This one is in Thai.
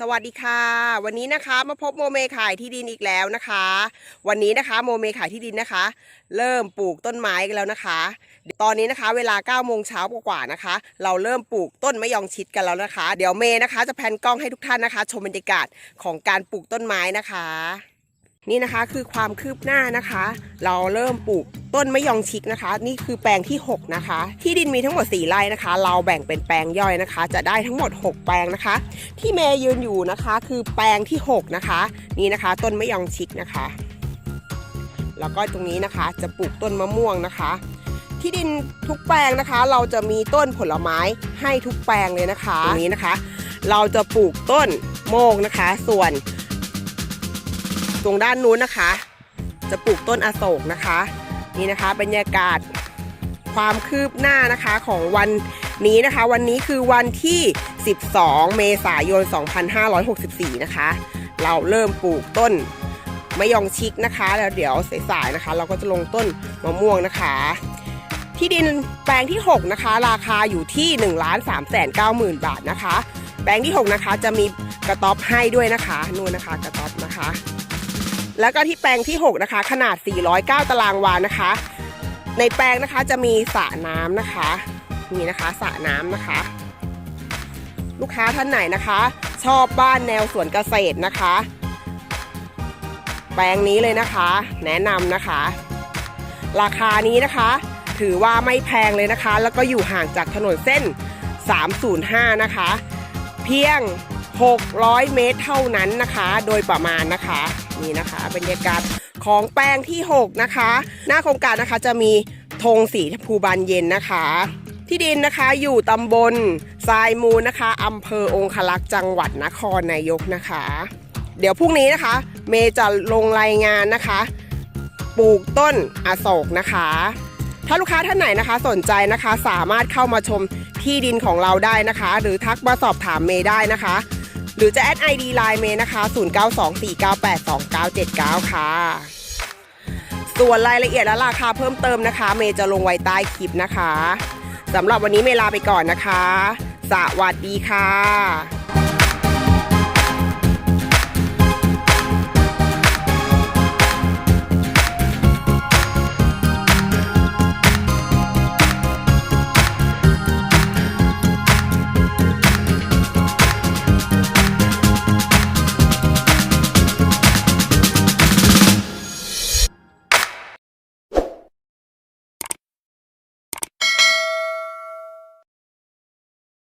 สวัสดีค่ะ วันนี้นะคะมาพบโมเมขายที่ดินอีกแล้วนะคะ วันนี้นะคะโมเมขายที่ดินนะคะ เริ่มปลูกต้นไม้กันแล้วนะคะ ตอนนี้นะคะเวลา9โมงเช้ากว่าๆนะคะ เราเริ่มปลูกต้นมะยองชิดกันแล้วนะคะ เดี๋ยวเมย์นะคะจะแพนกล้องให้ทุกท่านนะคะ ชมบรรยากาศของการปลูกต้นไม้นะคะ นี่นะคะคือความคืบหน้านะคะ เราเริ่มปลูกต้นมะยองชิกนะคะ นี่คือแปลงที่ 6 นะคะ ที่ดินมีทั้งหมด 4ไร่นะคะ เราแบ่งเป็นแปลงย่อยนะคะ จะได้ทั้งหมด 6 แปลงนะคะ ที่เมย์ยืนอยู่นะคะ คือแปลงที่ 6 นะคะ นี่นะคะ ต้นมะยองชิกนะคะ แล้วก็ตรงนี้นะคะจะปลูกต้นมะม่วงนะคะ ที่ดินทุกแปลงนะคะ เราจะมีต้นผลไม้ให้ทุกแปลงเลยนะคะตรงนี้นะคะ เราจะปลูกต้นโมกนะคะ ส่วน ตรงด้านนู้นนะคะ จะปลูกต้นอโศกนะคะ นี่นะคะบรรยากาศความคืบหน้านะคะของวันนี้นะคะ วันนี้คือวันที่ 12 เมษายน 2564 นะคะ เราเริ่มปลูกต้นมะยองชิกนะคะ แล้วเดี๋ยวสายๆนะคะ เราก็จะลงต้นมะม่วงนะคะ ที่ดินแปลงที่ 6 นะคะ ราคาอยู่ที่1 3 9 0 0 0 0บาทนะคะ แปลงที่ 6 นะคะจะมีกระต๊อบให้ด้วยนะคะนู่นนะคะกระต๊อบนะคะ แล้วก็ที่แปลงที่ 6 นะคะ ขนาด 409 ตารางวานะคะ ในแปลงนะคะจะมีสระน้ำนะคะนี่นะคะสระน้ำนะคะ ลูกค้าท่านไหนนะคะ ชอบบ้านแนวสวนเกษตรนะคะ แปลงนี้เลยนะคะ แนะนำนะคะ ราคานี้นะคะ ถือว่าไม่แพงเลยนะคะ แล้วก็อยู่ห่างจากถนนเส้น 305 นะคะ เพียง 600 เมตรเท่านั้นนะคะ โดยประมาณนะคะนี่นะคะบรรยากาศของแปลงที่ 6 นะคะ หน้าโครงการนะคะจะมีธงสีภูบานเย็นนะคะ ที่ดินนะคะอยู่ตำบลทรายมูลนะคะอำเภอองคลักษ์จังหวัดนครนายกนะคะ เดี๋ยวพรุ่งนี้นะคะ เมย์จะลงรายงานนะคะ ปลูกต้นอโศกนะคะ ถ้าลูกค้าท่านไหนนะคะสนใจนะคะสามารถเข้ามาชมที่ดินของเราได้นะคะ หรือทักมาสอบถามเมย์ได้นะคะ หรือจะแอด ID ไลน์เมย์นะคะ 0924982979 ค่ะ ส่วนรายละเอียดและราคาเพิ่มเติมนะคะ เมย์จะลงไว้ใต้คลิปนะคะสำหรับวันนี้เมย์ลาไปก่อนนะคะ สวัสดีค่ะ